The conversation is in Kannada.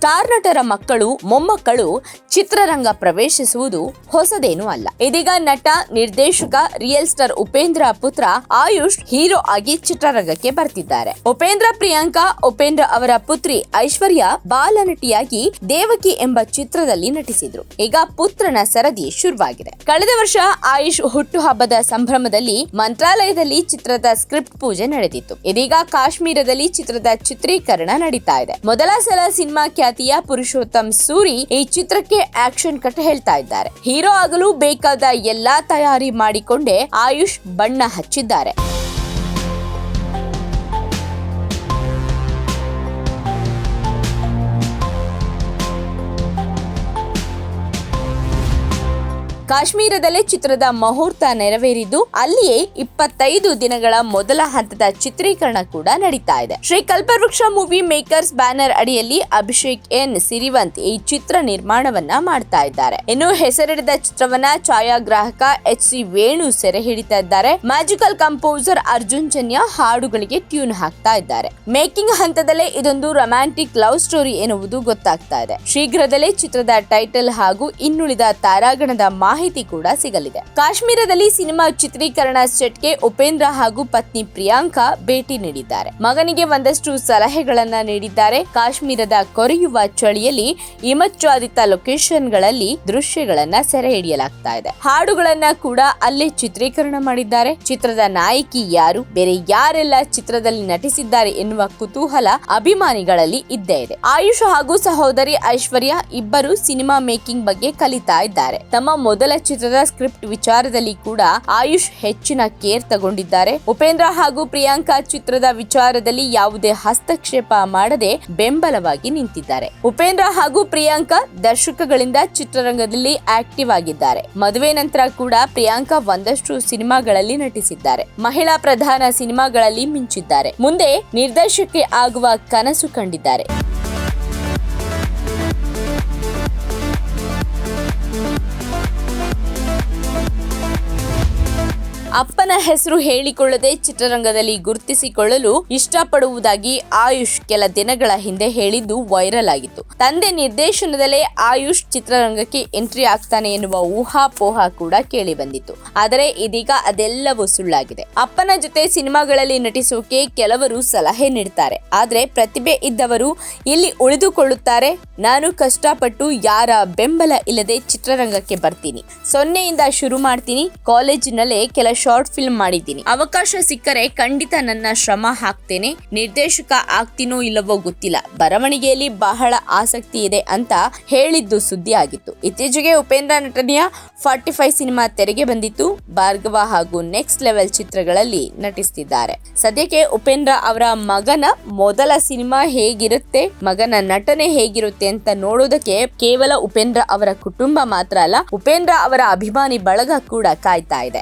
ಸ್ಟಾರ್ ನಟರ ಮಕ್ಕಳು ಮೊಮ್ಮಕ್ಕಳು ಚಿತ್ರರಂಗ ಪ್ರವೇಶಿಸುವುದು ಹೊಸದೇನೂ ಅಲ್ಲ. ಇದೀಗ ನಟ, ನಿರ್ದೇಶಕ ರಿಯಲ್ ಸ್ಟಾರ್ ಉಪೇಂದ್ರ ಪುತ್ರ ಆಯುಷ್ ಹೀರೋ ಆಗಿ ಚಿತ್ರರಂಗಕ್ಕೆ ಬರ್ತಿದ್ದಾರೆ. ಉಪೇಂದ್ರ ಪ್ರಿಯಾಂಕಾ, ಉಪೇಂದ್ರ ಅವರ ಪುತ್ರಿ ಐಶ್ವರ್ಯ ಬಾಲನಟಿಯಾಗಿ ದೇವಕಿ ಎಂಬ ಚಿತ್ರದಲ್ಲಿ ನಟಿಸಿದ್ರು. ಈಗ ಪುತ್ರನ ಸರದಿ ಶುರುವಾಗಿದೆ. ಕಳೆದ ವರ್ಷ ಆಯುಷ್ ಹುಟ್ಟುಹಬ್ಬದ ಸಂಭ್ರಮದಲ್ಲಿ ಮಂತ್ರಾಲಯದಲ್ಲಿ ಚಿತ್ರದ ಸ್ಕ್ರಿಪ್ಟ್ ಪೂಜೆ ನಡೆದಿತ್ತು. ಇದೀಗ ಕಾಶ್ಮೀರದಲ್ಲಿ ಚಿತ್ರದ ಚಿತ್ರೀಕರಣ ನಡೀತಾ ಇದೆ. ಮೊದಲ ಸಲ ಸಿನಿಮಾ ಖ್ಯಾತಿಯ ಪುರುಷೋತ್ತಮ್ ಸೂರಿ ಈ ಚಿತ್ರಕ್ಕೆ ಆಕ್ಷನ್ ಕಟ್ ಹೇಳ್ತಾ ಇದ್ದಾರೆ. ಹೀರೋ ಆಗಲು ಬೇಕಾದ ಎಲ್ಲಾ ತಯಾರಿ ಮಾಡಿಕೊಂಡೇ ಆಯುಷ್ ಬಣ್ಣ ಹಚ್ಚಿದ್ದಾರೆ. ಕಾಶ್ಮೀರದಲ್ಲೇ ಚಿತ್ರದ ಮುಹೂರ್ತ ನೆರವೇರಿದ್ದು, ಅಲ್ಲಿಯೇ ಇಪ್ಪತ್ತೈದು ದಿನಗಳ ಮೊದಲ ಹಂತದ ಚಿತ್ರೀಕರಣ ಕೂಡ ನಡೀತಾ ಇದೆ. ಶ್ರೀ ಕಲ್ಪವೃಕ್ಷ ಮೂವಿ ಮೇಕರ್ಸ್ ಬ್ಯಾನರ್ ಅಡಿಯಲ್ಲಿ ಅಭಿಷೇಕ್ ಎನ್. ಸಿರಿವಂತ್ ಈ ಚಿತ್ರ ನಿರ್ಮಾಣವನ್ನ ಮಾಡ್ತಾ ಇದ್ದಾರೆ. ಇನ್ನು ಹೆಸರಿಡದ ಚಿತ್ರವನ್ನ ಛಾಯಾಗ್ರಾಹಕ ಎಚ್. ಸಿ. ವೇಣು ಸೆರೆ ಹಿಡಿತಾ ಇದ್ದಾರೆ. ಮ್ಯಾಜಿಕಲ್ ಕಂಪೋಸರ್ ಅರ್ಜುನ್ ಜನ್ಯ ಹಾಡುಗಳಿಗೆ ಟ್ಯೂನ್ ಹಾಕ್ತಾ ಇದ್ದಾರೆ. ಮೇಕಿಂಗ್ ಹಂತದಲ್ಲೇ ಇದೊಂದು ರೊಮ್ಯಾಂಟಿಕ್ ಲವ್ ಸ್ಟೋರಿ ಎನ್ನುವುದು ಗೊತ್ತಾಗ್ತಾ ಇದೆ. ಶೀಘ್ರದಲ್ಲೇ ಚಿತ್ರದ ಟೈಟಲ್ ಹಾಗೂ ಇನ್ನುಳಿದ ತಾರಾಗಣದ ಮಾಹಿತಿ ಕೂಡ ಸಿಗಲಿದೆ. ಕಾಶ್ಮೀರದಲ್ಲಿ ಸಿನಿಮಾ ಚಿತ್ರೀಕರಣ ಸೆಟ್ಗೆ ಉಪೇಂದ್ರ ಹಾಗೂ ಪತ್ನಿ ಪ್ರಿಯಾಂಕಾ ಭೇಟಿ ನೀಡಿದ್ದಾರೆ. ಮಗನಿಗೆ ಒಂದಷ್ಟು ಸಲಹೆಗಳನ್ನ ನೀಡಿದ್ದಾರೆ. ಕಾಶ್ಮೀರದ ಕೊರೆಯುವ ಚಳಿಯಲ್ಲಿ ಹಿಮಚ್ಛಾದಿತ ಲೊಕೇಶನ್ಗಳಲ್ಲಿ ದೃಶ್ಯಗಳನ್ನ ಸೆರೆ ಹಿಡಿಯಲಾಗ್ತಾ ಇದೆ. ಹಾಡುಗಳನ್ನ ಕೂಡ ಅಲ್ಲೇ ಚಿತ್ರೀಕರಣ ಮಾಡಿದ್ದಾರೆ. ಚಿತ್ರದ ನಾಯಕಿ ಯಾರು, ಬೇರೆ ಯಾರೆಲ್ಲ ಚಿತ್ರದಲ್ಲಿ ನಟಿಸಿದ್ದಾರೆ ಎನ್ನುವ ಕುತೂಹಲ ಅಭಿಮಾನಿಗಳಲ್ಲಿ ಇದ್ದೇ ಇದೆ. ಆಯುಷ್ ಹಾಗೂ ಸಹೋದರಿ ಐಶ್ವರ್ಯ ಇಬ್ಬರು ಸಿನಿಮಾ ಮೇಕಿಂಗ್ ಬಗ್ಗೆ ಕಲಿತಾ ಇದ್ದಾರೆ. ತಮ್ಮ ಮೊದಲ ಚಿತ್ರದ ಸ್ಕ್ರಿಪ್ಟ್ ವಿಚಾರದಲ್ಲಿ ಕೂಡ ಆಯುಷ್ ಹೆಚ್ಚಿನ ಕೇರ್ ತಗೊಂಡಿದ್ದಾರೆ. ಉಪೇಂದ್ರ ಹಾಗೂ ಪ್ರಿಯಾಂಕಾ ಚಿತ್ರದ ವಿಚಾರದಲ್ಲಿ ಯಾವುದೇ ಹಸ್ತಕ್ಷೇಪ ಮಾಡದೆ ಬೆಂಬಲವಾಗಿ ನಿಂತಿದ್ದಾರೆ. ಉಪೇಂದ್ರ ಹಾಗೂ ಪ್ರಿಯಾಂಕಾ ದರ್ಶಕಗಳಿಂದ ಚಿತ್ರರಂಗದಲ್ಲಿ ಆಕ್ಟಿವ್ ಆಗಿದ್ದಾರೆ. ಮದುವೆ ನಂತರ ಕೂಡ ಪ್ರಿಯಾಂಕಾ ಒಂದಷ್ಟು ಸಿನಿಮಾಗಳಲ್ಲಿ ನಟಿಸಿದ್ದಾರೆ. ಮಹಿಳಾ ಪ್ರಧಾನ ಸಿನಿಮಾಗಳಲ್ಲಿ ಮಿಂಚಿದ್ದಾರೆ. ಮುಂದೆ ನಿರ್ದೇಶಕಿ ಆಗುವ ಕನಸು ಕಂಡಿದ್ದಾರೆ. ಅಪ್ಪನ ಹೆಸರು ಹೇಳಿಕೊಳ್ಳದೆ ಚಿತ್ರರಂಗದಲ್ಲಿ ಗುರುತಿಸಿಕೊಳ್ಳಲು ಇಷ್ಟಪಡುವುದಾಗಿ ಆಯುಷ್ ಕೆಲ ದಿನಗಳ ಹಿಂದೆ ಹೇಳಿದ್ದು ವೈರಲ್ ಆಗಿತ್ತು. ತಂದೆ ನಿರ್ದೇಶನದಲ್ಲೇ ಆಯುಷ್ ಚಿತ್ರರಂಗಕ್ಕೆ ಎಂಟ್ರಿ ಆಗ್ತಾನೆ ಎನ್ನುವ ಊಹಾಪೋಹ ಕೂಡ ಕೇಳಿ ಬಂದಿತ್ತು ಆದರೆ ಇದೀಗ ಅದೆಲ್ಲವೂ ಸುಳ್ಳಾಗಿದೆ. ಅಪ್ಪನ ಜೊತೆ ಸಿನಿಮಾಗಳಲ್ಲಿ ನಟಿಸೋಕೆ ಕೆಲವರು ಸಲಹೆ ನೀಡ್ತಾರೆ. ಆದರೆ ಪ್ರತಿಭೆ ಇದ್ದವರು ಇಲ್ಲಿ ಉಳಿದುಕೊಳ್ಳುತ್ತಾರೆ. ನಾನು ಕಷ್ಟಪಟ್ಟು ಯಾರ ಬೆಂಬಲ ಇಲ್ಲದೆ ಚಿತ್ರರಂಗಕ್ಕೆ ಬರ್ತೀನಿ. ಸೊನ್ನೆಯಿಂದ ಶುರು ಮಾಡ್ತೀನಿ. ಕಾಲೇಜಿನಲ್ಲೇ ಕೆಲ ಶಾರ್ಟ್ ಫಿಲ್ಮ್ ಮಾಡಿದ್ದೀನಿ. ಅವಕಾಶ ಸಿಕ್ಕರೆ ಖಂಡಿತ ನನ್ನ ಶ್ರಮ ಹಾಕ್ತೇನೆ. ನಿರ್ದೇಶಕ ಆಗ್ತೀನೋ ಇಲ್ಲವೋ ಗೊತ್ತಿಲ್ಲ. ಬರವಣಿಗೆಯಲ್ಲಿ ಬಹಳ ಆಸಕ್ತಿ ಇದೆ ಅಂತ ಹೇಳಿದ್ದು ಸುದ್ದಿ ಆಗಿತ್ತು. ಇತ್ತೀಚೆಗೆ ಉಪೇಂದ್ರ ನಟನೆಯ ಫಾರ್ಟಿ ಫೈವ್ ಸಿನಿಮಾ ತೆರೆಗೆ ಬಂದಿತ್ತು. ಭಾರ್ಗವ ಹಾಗೂ ನೆಕ್ಸ್ಟ್ ಲೆವೆಲ್ ಚಿತ್ರಗಳಲ್ಲಿ ನಟಿಸುತ್ತಿದ್ದಾರೆ ಸದ್ಯಕ್ಕೆ ಉಪೇಂದ್ರ ಅವರ ಮಗನ ಮೊದಲ ಸಿನಿಮಾ ಹೇಗಿರುತ್ತೆ, ಮಗನ ನಟನೆ ಹೇಗಿರುತ್ತೆ ಅಂತ ನೋಡೋದಕ್ಕೆ ಕೇವಲ ಉಪೇಂದ್ರ ಅವರ ಕುಟುಂಬ ಮಾತ್ರ ಅಲ್ಲ, ಉಪೇಂದ್ರ ಅವರ ಅಭಿಮಾನಿ ಬಳಗ ಕೂಡ ಕಾಯ್ತಾ ಇದೆ.